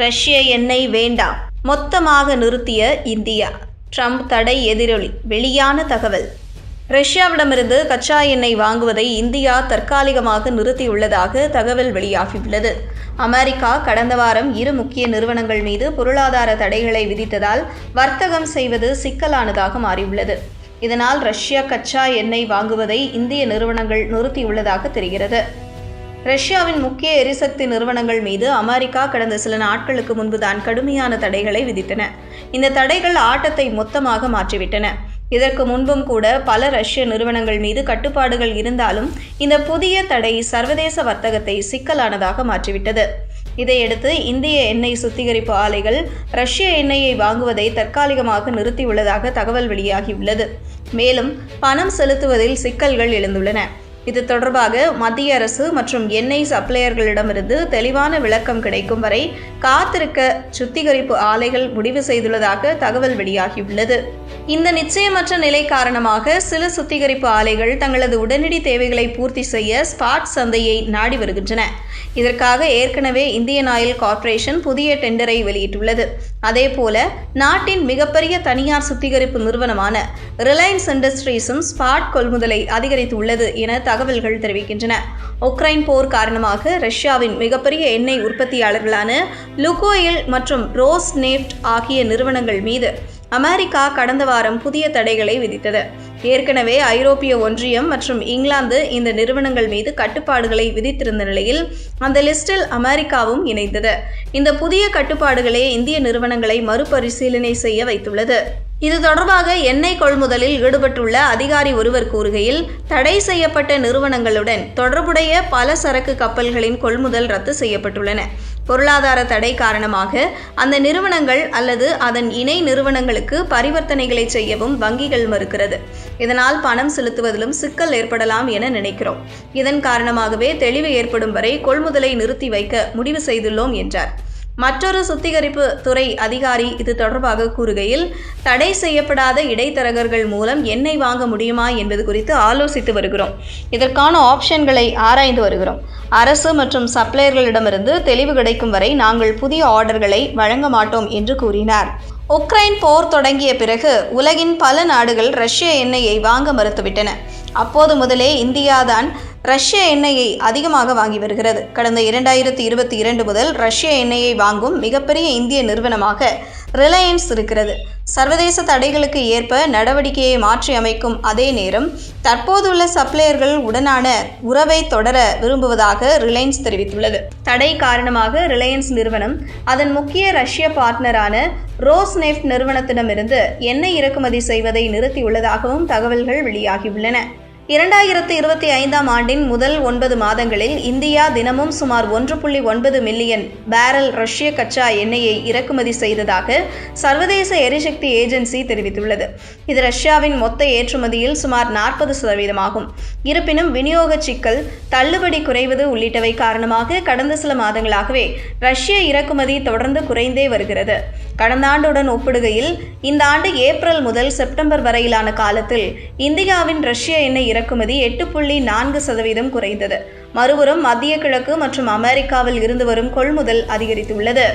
ரஷ்ய எண்ணெய் வேண்டாம். மொத்தமாக நிறுத்திய இந்தியா. ட்ரம்ப் தடை எதிரொலி. வெளியான தகவல். ரஷ்யாவிடமிருந்து கச்சா எண்ணெய் வாங்குவதை இந்தியா தற்காலிகமாக நிறுத்தியுள்ளதாக தகவல் வெளியாகியுள்ளது. அமெரிக்கா கடந்த வாரம் இரு முக்கிய நிறுவனங்கள் மீது பொருளாதார தடைகளை விதித்ததால் வர்த்தகம் செய்வது சிக்கலானதாக மாறியுள்ளது. இதனால் ரஷ்யா கச்சா எண்ணெய் வாங்குவதை இந்திய நிறுவனங்கள் நிறுத்தியுள்ளதாக தெரிகிறது. ரஷ்யாவின் முக்கிய எரிசக்தி நிறுவனங்கள் மீது அமெரிக்கா கடந்த சில நாட்களுக்கு முன்புதான் கடுமையான தடைகளை விதித்தன. இந்த தடைகள் ஆட்டத்தை மொத்தமாக மாற்றிவிட்டன. இதற்கு முன்பும் கூட பல ரஷ்ய நிறுவனங்கள் மீது கட்டுப்பாடுகள் இருந்தாலும் இந்த புதிய தடை சர்வதேச வர்த்தகத்தை சிக்கலானதாக மாற்றிவிட்டது. இதையடுத்து இந்திய எண்ணெய் சுத்திகரிப்பு ஆலைகள் ரஷ்ய எண்ணெயை வாங்குவதை தற்காலிகமாக நிறுத்தியுள்ளதாக தகவல் வெளியாகியுள்ளது. மேலும் பணம் செலுத்துவதில் சிக்கல்கள் எழுந்துள்ளன. இது தொடர்பாக மத்திய அரசு மற்றும் எண்ணெய் சப்ளையர்களிடமிருந்து தெளிவான விளக்கம் கிடைக்கும் வரை காத்திருக்க சுத்திகரிப்பு ஆலைகள் முடிவு செய்துள்ளதாக தகவல் வெளியாகியுள்ளது. இந்த நிச்சயமற்ற நிலை காரணமாக சில சுத்திகரிப்பு ஆலைகள் தங்களது உடனடி தேவைகளை பூர்த்தி செய்ய ஸ்பாட் சந்தையை நாடி வருகின்றன. இதற்காக ஏற்கனவே இந்தியன் ஆயில் கார்ப்பரேஷன் புதிய டெண்டரை வெளியிட்டுள்ளது. அதேபோல நாட்டின் மிகப்பெரிய தனியார் சுத்திகரிப்பு நிறுவனமான ரிலையன்ஸ் இண்டஸ்ட்ரீஸும் ஸ்பாட் கொள்முதலை அதிகரித்துள்ளது என தகவல்கள் தெரிவிக்கின்றன. உக்ரைன் போர் காரணமாக ரஷ்யாவின் மிகப்பெரிய எண்ணெய் உற்பத்தியாளர்களான லுகோயில் மற்றும் ரோஸ் நேஃப்ட் ஆகிய நிறுவனங்கள் மீது அமெரிக்கா கடந்த வாரம் புதிய தடைகளை விதித்தது. ஏற்கனவே ஐரோப்பிய ஒன்றியம் மற்றும் இங்கிலாந்து இந்த நிறுவனங்கள் மீது கட்டுப்பாடுகளை விதித்திருந்த நிலையில் அந்த லிஸ்டில் அமெரிக்காவும் இணைந்தது. இந்த புதிய கட்டுப்பாடுகளே இந்திய நிறுவனங்களை மறுபரிசீலனை செய்ய வைத்துள்ளது. இது தொடர்பாக எண்ணெய் கொள்முதலில் ஈடுபட்டுள்ள அதிகாரி ஒருவர் கூறுகையில் தடை செய்யப்பட்ட நிறுவனங்களுடன் தொடர்புடைய பல சரக்கு கப்பல்களின் கொள்முதல் ரத்து செய்யப்பட்டுள்ளன. பொருளாதார தடை காரணமாக அந்த நிறுவனங்கள் அல்லது அதன் இணை நிறுவனங்களுக்கு பரிவர்த்தனைகளை செய்யவும் வங்கிகள் மறுக்கிறது. இதனால் பணம் செலுத்துவதிலும் சிக்கல் ஏற்படலாம் என நினைக்கிறோம். இதன் காரணமாகவே தெளிவு ஏற்படும் வரை கொள்முதலை நிறுத்தி வைக்க முடிவு செய்துள்ளோம் என்றார். மற்றொரு சுத்திகரிப்பு துறை அதிகாரி இது தொடர்பாக கூறுகையில் தடை செய்யப்படாத இடைத்தரகர்கள் மூலம் எண்ணெய் வாங்க முடியுமா என்பது குறித்து ஆலோசித்து வருகிறோம். இதற்கான ஆப்ஷன்களை ஆராய்ந்து வருகிறோம். அரசு மற்றும் சப்ளையர்களிடமிருந்து தெளிவு கிடைக்கும் வரை நாங்கள் புதிய ஆர்டர்களை வழங்க மாட்டோம் என்று கூறினார். உக்ரைன் போர் தொடங்கிய பிறகு உலகின் பல நாடுகள் ரஷ்ய எண்ணெயை வாங்க மறுத்துவிட்டன. அப்போது முதலே இந்தியாதான் ரஷ்ய எண்ணெயை அதிகமாக வாங்கி வருகிறது. கடந்த இரண்டாயிரத்தி இருபத்தி இரண்டு முதல் ரஷ்ய எண்ணெயை வாங்கும் மிகப்பெரிய இந்திய நிறுவனமாக ரிலையன்ஸ் இருக்கிறது. சர்வதேச தடைகளுக்கு ஏற்ப நடவடிக்கையை மாற்றி அமைக்கும் அதே நேரம் தற்போதுள்ள சப்ளையர்கள் உடனான உறவை தொடர விரும்புவதாக ரிலையன்ஸ் தெரிவித்துள்ளது. தடை காரணமாக ரிலையன்ஸ் நிறுவனம் அதன் முக்கிய ரஷ்ய பார்ட்னரான ரோஸ் நெஃப்ட் நிறுவனத்திடமிருந்து எண்ணெய் இறக்குமதி செய்வதை நிறுத்தியுள்ளதாகவும் தகவல்கள் வெளியாகியுள்ளன. இரண்டாயிரத்து இருபத்தி ஐந்தாம் ஆண்டின் முதல் ஒன்பது மாதங்களில் இந்தியா தினமும் சுமார் ஒன்று புள்ளி ஒன்பது மில்லியன் பேரல் ரஷ்ய கச்சா எண்ணெயை இறக்குமதி செய்ததாக சர்வதேச எரிசக்தி ஏஜென்சி தெரிவித்துள்ளது. இது ரஷ்யாவின் மொத்த ஏற்றுமதியில் சுமார் நாற்பது சதவீதமாகும். இருப்பினும் விநியோக சிக்கல் தள்ளுபடி குறைவது உள்ளிட்டவை காரணமாக கடந்த சில மாதங்களாகவே ரஷ்ய இறக்குமதி தொடர்ந்து குறைந்தே வருகிறது. கடந்த ஆண்டுடன் ஒப்பிடுகையில் இந்த ஆண்டு ஏப்ரல் முதல் செப்டம்பர் வரையிலான காலத்தில் இந்தியாவின் ரஷ்ய எண்ணெய் இறக்குமதி எட்டு புள்ளி நான்கு சதவீதம் குறைந்தது. மறுபுறம் மத்திய கிழக்கு மற்றும் அமெரிக்காவில் இருந்து வரும் கொள்முதல் அதிகரித்துள்ளது.